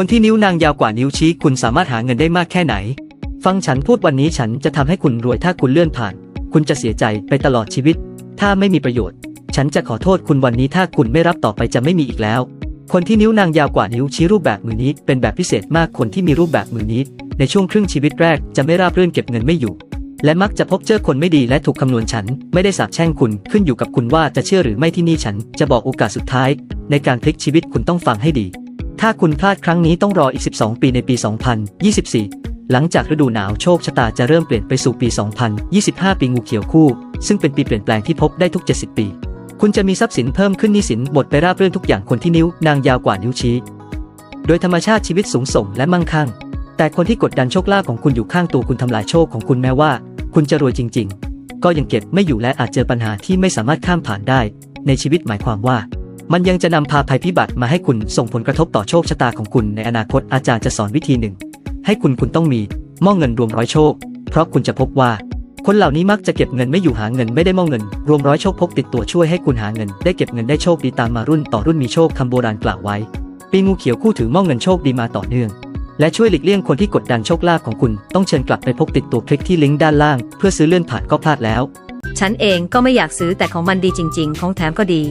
คนที่นิ้วนางยาวกว่านิ้วชี้คุณสามารถหาเงินได้มากแค่ไหน ฟังฉันพูดวันนี้ฉันจะทำให้คุณรวยถ้าคุณเลื่อนผ่าน คุณจะเสียใจไปตลอดชีวิต ถ้าไม่มีประโยชน์ ฉันจะขอโทษคุณวันนี้ถ้าคุณไม่รับต่อไปจะไม่มีอีกแล้ว คนที่นิ้วนางยาวกว่านิ้วชี้รูปแบบมือนี้ เป็นแบบพิเศษมากคนที่มีรูปแบบมือนี้ ในช่วงครึ่งชีวิตแรกจะไม่ราบรื่นเก็บเงินไม่อยู่ และมักจะพบเจอคนไม่ดีและถูกคำนวณฉัน ไม่ได้สาบแช่งคุณขึ้นอยู่กับคุณว่าจะเชื่อหรือไม่ที่นี่ฉัน จะบอกโอกาสสุดท้าย ในการพลิกชีวิตคุณต้องฟังให้ดี ถ้าคุณพลาดครั้งนี้ต้องรออีก 12 ปีในปี 2024 หลังจากฤดูหนาวโชคชะตาจะเริ่มเปลี่ยนไปสู่ปี 2025 ปีงูเขียวคู่ ซึ่งเป็นปีเปลี่ยนแปลงที่พบได้ทุก 70 ปี คุณจะมีทรัพย์สินเพิ่มขึ้นนี้สินหมดไปราบรื่นทุกอย่างคนที่นิ้วนางยาวกว่านิ้วชี้ โดยธรรมชาติชีวิตสูงส่งและมั่งคั่ง แต่คนที่กดดันโชคลาภของคุณอยู่ข้างตัวคุณทำลายโชคของคุณแม้ว่า คุณจะรวยจริง ๆ ก็ยังเก็บไม่อยู่และอาจเจอปัญหาที่ไม่สามารถข้ามผ่านได้ ในชีวิตหมายความว่า มันยังจะนำพาภัยพิบัติมาให้คุณส่งผลกระทบต่อโชคชะตาของคุณในอนาคตอาจารย์จะสอนวิธีหนึ่ง ให้คุณคุณต้องมีม้อเงินรวมร้อยโชค เพราะคุณจะพบว่า คนเหล่านี้มักจะเก็บเงินไม่อยู่หาเงินไม่ได้ม้อเงิน รวมร้อยโชคพกติดตัวช่วยให้คุณหาเงินได้เก็บเงินได้โชคดีตามมารุ่นต่อรุ่นมีโชคคำโบราณกล่าวไว้ ปีงูเขียวคู่ถือม้อเงินโชคดีมาต่อเนื่องและช่วยหลีกเลี่ยงคนที่กดดันโชคลาภของคุณ ต้องเชิญกลับไปพกติดตัวคลิกที่ลิงก์ด้านล่าง เพื่อซื้อเลื่อนผ่านก็พลาดแล้ว ฉันเองก็ไม่อยากซื้อแต่ของมันดีจริง ๆ ของแถมก็ดี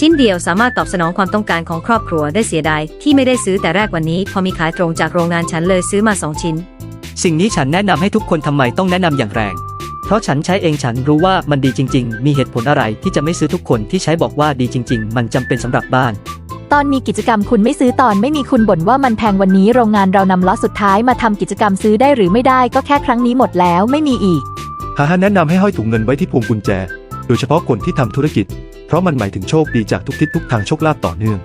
ชิ้นเดียวสามารถตอบสนองความต้องการของครอบครัวได้เสียดายที่ไม่ได้ซื้อแต่แรกวันนี้ พอมีขายตรงจากโรงงานฉันเลยซื้อมาสองชิ้น สิ่งนี้ฉันแนะนำให้ทุกคนทำไมต้องแนะนำอย่างแรง เพราะฉันใช้เองฉันรู้ว่ามันดีจริง ๆ มีเหตุผลอะไรที่จะไม่ซื้อทุกคนที่ใช้บอกว่าดีจริง ๆ มันจำเป็นสำหรับบ้าน ตอนมีกิจกรรมคุณไม่ซื้อตอนไม่มีคุณบ่นว่ามันแพงวันนี้โรงงานเรานำล็อตสุดท้ายมาทำกิจกรรมซื้อได้หรือไม่ได้ก็แค่ครั้งนี้หมดแล้วไม่มีอีกฮาฮาแนะนำให้ห้อยถุงเงินไว้ที่พวงกุญแจ โดยเฉพาะคนที่ทำธุรกิจ เพราะมันหมายถึงโชคดีจากทุกทิศทุกทางโชคลาภต่อเนื่อง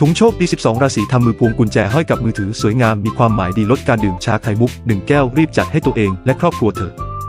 ถุงโชคดี 12 ราศีทำมือพวงกุญแจห้อยกับมือถือสวยงามมีความหมายดีลดการดื่มชาไข่มุกหนึ่งแก้วรีบจัดให้ตัวเองและครอบครัวเถอะ